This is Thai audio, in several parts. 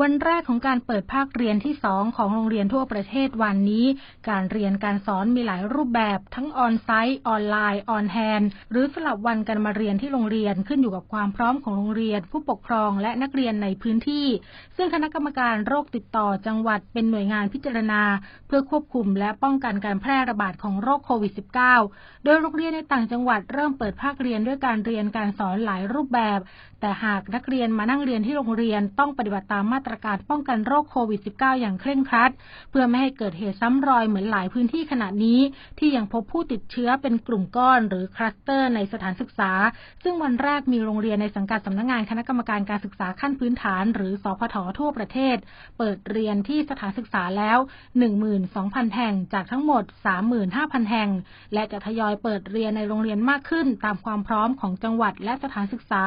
วันแรกของการเปิดภาคเรียนที่ 2 ของโรงเรียนทั่วประเทศวันนี้ การเรียนการสอนมีหลายรูปแบบทั้งออนไซต์ ออนไลน์ ออนแฮนหรือสลับวันกันมาเรียนที่โรงเรียนขึ้นอยู่กับความพร้อมของโรงเรียน ผู้ปกครองและนักเรียนในพื้นที่ ซึ่งคณะกรรมการโรคติดต่อจังหวัดเป็นหน่วยงานพิจารณา เพื่อควบคุมและป้องกันการแพร่ระบาดของโรคโควิด -19 โดยโรงเรียนในต่างจังหวัดเริ่มเปิดภาคเรียนด้วยการเรียนการสอนหลายรูปแบบ แต่หากนักเรียนมานั่งเรียนที่โรงเรียนต้องปฏิบัติตามมาตรการป้องกันโรคโควิด -19 อย่างเคร่งครัด เพื่อไม่ให้เกิดเหตุซ้ำรอยเหมือนหลายพื้นที่ขณะนี้ ที่ยังพบผู้ติดเชื้อเป็นกลุ่มก้อนหรือคลัสเตอร์ในสถานศึกษา ซึ่งวันแรกมีโรงเรียนในสังกัดสำนักงานคณะกรรมการการศึกษาขั้นพื้นฐาน หรือสพททั่วประเทศ เปิดเรียนที่สถานศึกษาแล้ว 12,000 แห่งจากทั้งหมด 35,000 แห่ง และจะทยอยเปิดเรียนในโรงเรียนมากขึ้นตามความพร้อมของจังหวัดและสถานศึกษา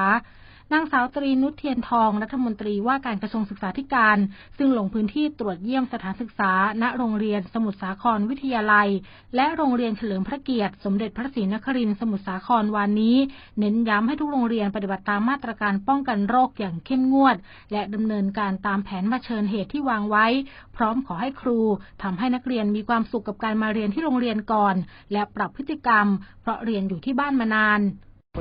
นางสาวตรีนุชเทียนทองรัฐมนตรีว่าการกระทรวงศึกษาธิการ ซึ่งลงพื้นที่ตรวจเยี่ยมสถานศึกษา ณโรงเรียนสมุทรสาครวิทยาลัย และโรงเรียนเฉลิมพระเกียรติ สมเด็จพระศรีนครินทร์สมุทรสาครวันนี้ เน้นย้ำให้ทุกโรงเรียนปฏิบัติตามมาตรการป้องกันโรคอย่างเข้มงวด และดำเนินการตามแผนมาเชิญเหตุที่วางไว้ พร้อมขอให้ครูทำให้นักเรียนมีความสุขกับการมาเรียนที่โรงเรียนก่อน และปรับพฤติกรรม เพราะเรียนอยู่ที่บ้านมานาน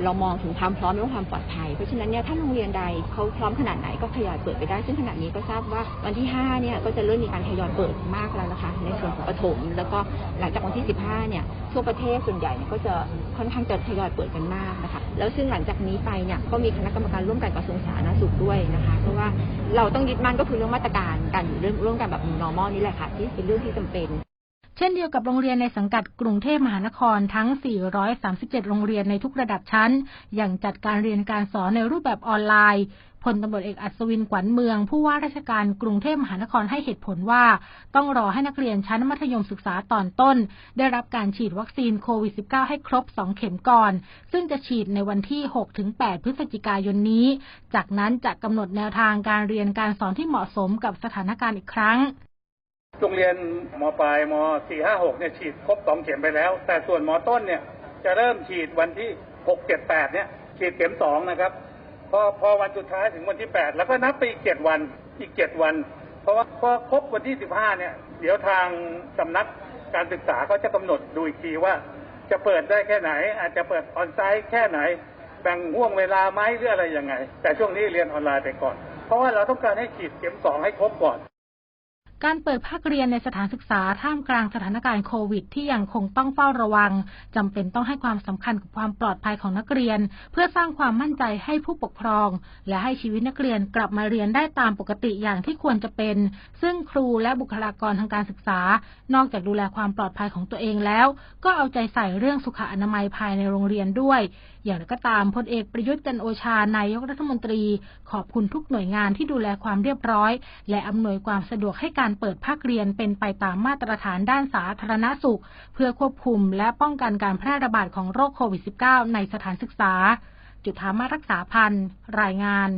เรามองถึงความพร้อมและความปลอดภัย เพราะฉะนั้นเนี่ยถ้าโรงเรียนใดเขาพร้อมขนาดไหนก็ทยอยเปิดไปได้ ซึ่งขณะนี้ก็ทราบว่าวันที่ 5 เนี่ยก็จะเริ่มมีการทยอยเปิดมากแล้วนะคะ ในส่วนของปฐมแล้วก็หลังจากวันที่ 15 เนี่ยทั่วประเทศส่วนใหญ่เนี่ยก็จะค่อนข้างจะทยอยเปิดกันมากนะคะ แล้วซึ่งหลังจากนี้ไปเนี่ยก็มีคณะกรรมการร่วมกันกระทรวงสาธารณสุขด้วยนะคะ เพราะว่าเราต้องยึดมั่นก็คือเรื่องมาตรการการอยู่ร่วมกันแบบ normal นี่แหละค่ะที่เป็นเรื่องที่จำเป็น เช่นเดียวกับโรงเรียนในสังกัดกรุงเทพมหานครทั้ง 437 โรงเรียนในทุกระดับชั้น อย่างจัดการเรียนการสอนในรูปแบบออนไลน์พลตำรวจเอกอัศวินขวัญเมือง ผู้ว่าราชการกรุงเทพมหานครให้เหตุผลว่า ต้องรอให้นักเรียนชั้นมัธยมศึกษาตอนต้น ได้รับการฉีดวัคซีนโควิด -19 ให้ครบ 2 เข็มก่อน ซึ่งจะฉีดในวันที่ 6-8 พฤศจิกายนนี้ จากนั้นจะกำหนดแนวทางการเรียนการสอนที่เหมาะสมกับสถานการณ์อีกครั้ง โรงเรียนมปลายมสี่ห้าหกเนี่ยฉีดครบสองเข็มไปแล้ว แต่ส่วนมต้นเนี่ยจะเริ่มฉีดวันที่หกเจ็ดแปดเนี่ยฉีดเข็มสองนะครับพอพอวันสุดท้ายถึงวันที่แปดแล้วก็นับไปอีกเจ็ดวันอีกเจ็ดวัน เพราะว่าพอครบวันที่สิบห้าเนี่ยเดี๋ยวทางสำนักการศึกษาเขาจะกำหนดดูอีกทีว่าจะเปิดได้แค่ไหน อาจจะเปิดออนไซต์แค่ไหนแบ่งห่วงเวลาไหมหรืออะไรยังไง แต่ช่วงนี้เรียนออนไลน์ไปก่อน เพราะว่าเราต้องการให้ฉีดเข็มสองให้ครบก่อน การเปิดภาคเรียนในสถานศึกษาท่ามกลางสถานการณ์โควิด ที่ยังคงต้องเฝ้าระวังจำเป็นต้องให้ความสำคัญกับความปลอดภัยของนักเรียน เพื่อสร้างความมั่นใจให้ผู้ปกครอง และให้ชีวิตนักเรียนกลับมาเรียนได้ตามปกติอย่างที่ควรจะเป็น ซึ่งครูและบุคลากรทางการศึกษา นอกจากดูแลความปลอดภัยของตัวเองแล้ว ก็เอาใจใส่เรื่องสุขอนามัยภายในโรงเรียนด้วย อย่างไรก็ตามพลเอกประยุทธ์จันโอชานายกรัฐมนตรี ขอบคุณทุกหน่วยงานที่ดูแลความเรียบร้อย และอำนวยความสะดวกให้การเปิดภาคเรียนเป็นไปตามมาตรฐานด้านสาธารณสุข เพื่อควบคุมและป้องกันการแพร่ระบาดของโรคโควิด -19 ในสถานศึกษา จุธามารักษาพันธ์รายงาน